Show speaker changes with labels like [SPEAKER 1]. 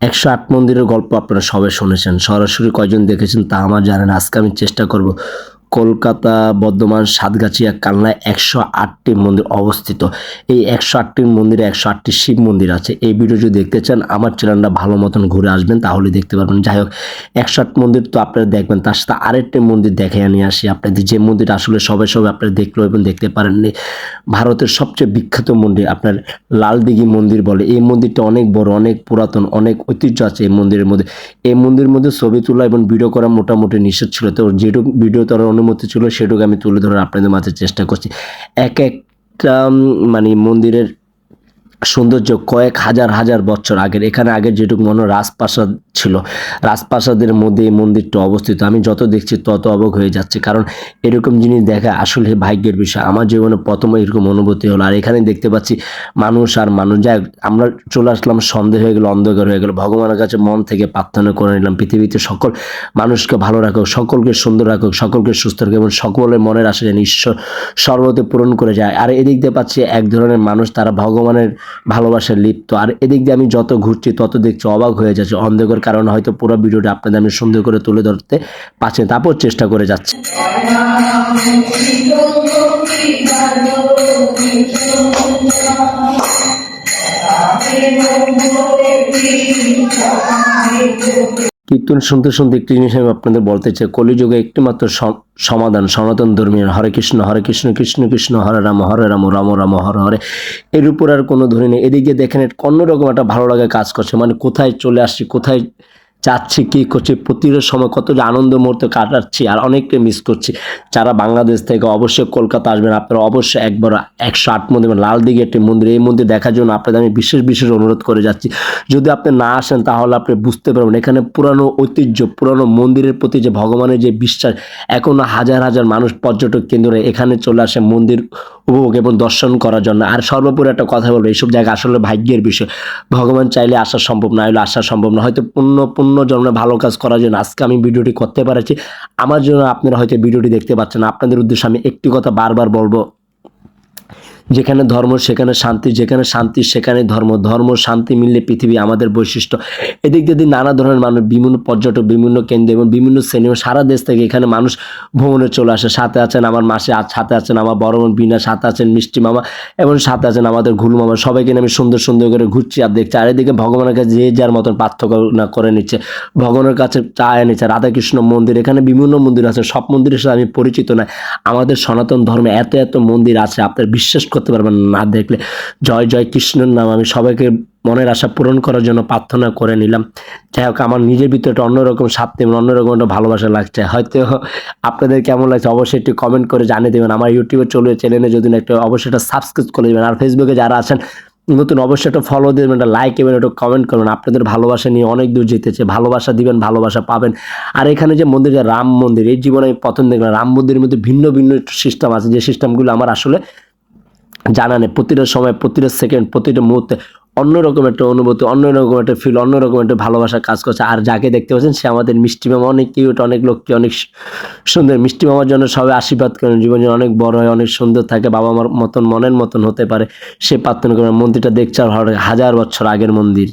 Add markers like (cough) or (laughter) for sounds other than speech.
[SPEAKER 1] একশো আট মন্দিরের গল্প আপনারা সবাই শুনেছেন। সরাসরি কয়জন দেখেছেন তা আমার জানেন আজকে আমি চেষ্টা করব কলকাতা, বর্ধমান, সাতগাছিয়া কালনায় একশো আটটি মন্দির অবস্থিত। এই একশো আটটি মন্দিরে একশো আটটি শিব মন্দির আছে। এই ভিডিও যদি দেখতে চান, আমার চ্যানেলটা ভালো মতন ঘুরে আসবেন তাহলে দেখতে পারবেন। যাই হোক, একশো আট মন্দির তো আপনারা দেখবেন, তার সাথে আরেকটি মন্দির দেখে নিয়ে আসি আপনাদের। যে মন্দির আসলে সবে সবে আপনারা দেখল এবং দেখতে পারেননি। ভারতের সবচেয়ে বিখ্যাত মন্দির আপনার লালদিঘি মন্দির বলে। এই মন্দিরটা অনেক বড়, অনেক পুরাতন, অনেক ঐতিহ্য আছে এই মন্দিরের মধ্যে। এই মন্দিরের মধ্যে ছবি তোলা এবং ভিডিও করা মোটামুটি নিষেধ ছিল। তো যেটুকু ভিডিও তোলার অনুমতি ছিল সেটুকু আমি তুলে ধরার আপনাদের মাঝে চেষ্টা করছি। এক একটা মানে মন্দিরের সৌন্দর্য কয়েক হাজার হাজার বছর আগের। এখানে আগের যেটুকু মনে রাজপ্রাসাদ ছিল। রাজপ্রাসাদের মধ্যে এই মন্দিরটা অবস্থিত। আমি যত দেখছি তত অবাক হয়ে যাচ্ছে। কারণ এরকম জিনিস দেখা আসলে ভাগ্যের বিষয়। আমার জীবনে প্রথম এরকম অনুভূতি হলো। আর এখানে দেখতে পাচ্ছি মানুষ আর মানুষ। যাই আমরা চলে আসলাম, সন্দেহ হয়ে গেল, অন্ধকার হয়ে গেল। ভগবানের কাছে মন থেকে প্রার্থনা করে নিলাম, পৃথিবীতে সকল মানুষকে ভালো রাখুক, সকলকে সুন্দর রাখুক, সকলকে সুস্থ রাখুক এবং সকলের মনের আশা যেন ঈশ্বর সর্বতে পূরণ করে যায়। আর এদিক দিয়ে পাচ্ছি এক ধরনের মানুষ, তারা ভগবানের ভালোবাসায় লিপ্ত আর এদিক দিয়ে আমি যত ঘুরছি, তত দেখছি অবাক হয়ে যাচ্ছে অন্ধকার কারণে হয়তো পুরো ভিডিওটা আপনাদের আমি সুন্দর করে তুলে ধরতে পারছি। তারপর চেষ্টা করে যাচ্ছি (laughs) কীর্তন শুনতে শুনতে একটি জিনিস আমি আপনাদের বলতে চাই। কলিযুগে একটিমাত্র সমাধান, সনাতন ধর্মীয় হরে কৃষ্ণ হরে কৃষ্ণ কৃষ্ণ কৃষ্ণ, হরে রাম হরে রাম রাম রাম, হরে হরে। এর উপর আর কোনো ধরি নেই। এদিকে দেখেন অন্যরকম একটা ভালো লাগা কাজ করছে। মানে কোথায় চলে আসছি, কোথায় যাচ্ছি কী করছি প্রতিটা সময় কত যে আনন্দ মুহূর্ত কাটাচ্ছি আর অনেককে মিস করছি। যারা বাংলাদেশ থেকে অবশ্যই কলকাতা আসবেন, আপনারা অবশ্যই একবার একশো আট মন্দির মানে লাল দিঘি একটি মন্দির, এই মন্দির দেখার জন্য আপনাদের আমি বিশেষ বিশেষ অনুরোধ করে যাচ্ছি। যদি আপনি না আসেন, তাহলে আপনি বুঝতে পারবেন, এখানে পুরানো ঐতিহ্য, পুরানো মন্দিরের প্রতি যে ভগবানের যে বিশ্বাস, এখনও হাজার হাজার মানুষ পর্যটক কেন্দ্রে এখানে চলে আসে মন্দির উপভোগ এবং দর্শন করার জন্য। আর সর্বোপরি একটা কথা বলব, এইসব জায়গা আসলে ভাগ্যের বিষয়। ভগবান চাইলে আসা সম্ভব না হলে আসা সম্ভব না। হয়তো পূর্ণ পূর্ণ জন্মে ভালো কাজ করার জন্য আজকে আমি ভিডিওটি করতে পারছি। আমার জন্য আপনারা হয়তো ভিডিওটি দেখতে পাচ্ছেন। আপনাদের উদ্দেশ্যে আমি একটি কথা বারবার বলব যেখানে ধর্ম, সেখানে শান্তি, যেখানে শান্তি, সেখানে ধর্ম। ধর্ম, শান্তি মিললে পৃথিবী আমাদের বৈশিষ্ট্য। এদিক দিয়ে নানা ধরনের মানুষ, বিভিন্ন পর্যটক, বিভিন্ন কেন্দ্র এবং বিভিন্ন শ্রেণি সারা দেশ থেকে এখানে মানুষ ভ্রমণে চলে আসে। সাথে আছেন আমার মাসে, আর সাথে আছেন আমার বড় বোন বিনা, সাথে আছেন মিষ্টি মামা এবং সাথে আছেন আমাদের ঘুলু মামা। সবাইকে আমি সুন্দর সুন্দর করে ঘুরছি আর দেখছি। আর এদিকে ভগবানের কাছে যে যার মতন পার্থক্য না করে নিচ্ছে, ভগবানের কাছে চায় নিচ্ছে। রাধাকৃষ্ণ মন্দির, এখানে বিভিন্ন মন্দির আছে। সব মন্দিরের সাথে আমি পরিচিত নয়। আমাদের সনাতন ধর্মে এত এত মন্দির আছে। আপনার বিশ্বাস করতে পারবেন না। দেখলে জয় জয় কৃষ্ণের নাম আমি সবাইকে মনের আশা পূরণ করার জন্য প্রার্থনা করে নিলাম। যাই হোক, আমার নিজের ভিতরে একটা অন্যরকম শান্তি এবং অন্যরকম একটা ভালোবাসা লাগছে। হয়তো আপনাদের কেমন লাগছে অবশ্যই একটু কমেন্ট করে জানিয়ে দেবেন। আমার ইউটিউবে চলে চ্যানেলে যদি একটু অবশ্যই একটা সাবস্ক্রাইব করে দেবেন। আর ফেসবুকে যারা আছেন, নতুন অবশ্যই একটা ফলো দেবেন, একটা লাইক দেবেন একটা কমেন্ট করবেন। আপনাদের ভালোবাসা নিয়ে অনেক দূর যেতেছে ভালোবাসা দিবেন, ভালোবাসা পাবেন। আর এখানে যে মন্দির, যে রাম মন্দির, এই জীবনে আমি প্রথম দেখলাম, রাম মন্দিরের মধ্যে ভিন্ন ভিন্ন সিস্টেম আছে। যে সিস্টেমগুলো আমার আসলে জানা নেই প্রতিটা সময়, প্রতিটা সেকেন্ড প্রতিটা মুহূর্তে অন্যরকম একটা অনুভূতি অন্য রকম একটা ফিল অন্যরকম একটা ভালোবাসা কাজ করছে। আর যাকে দেখতে পাচ্ছেন, সে আমাদের মিষ্টি মামা। অনেক কিউট অনেক লক্ষ্মী অনেক সুন্দর মিষ্টি মামার জন্য সবাই আশীর্বাদ করেন জীবন অনেক বড় হয়, অনেক সুন্দর থাকে, বাবা মার মতন, মনের মতন হতে পারে। সে প্রার্থনা করেন মন্দিরটা দেখছে আর হাজার বছর আগের মন্দির।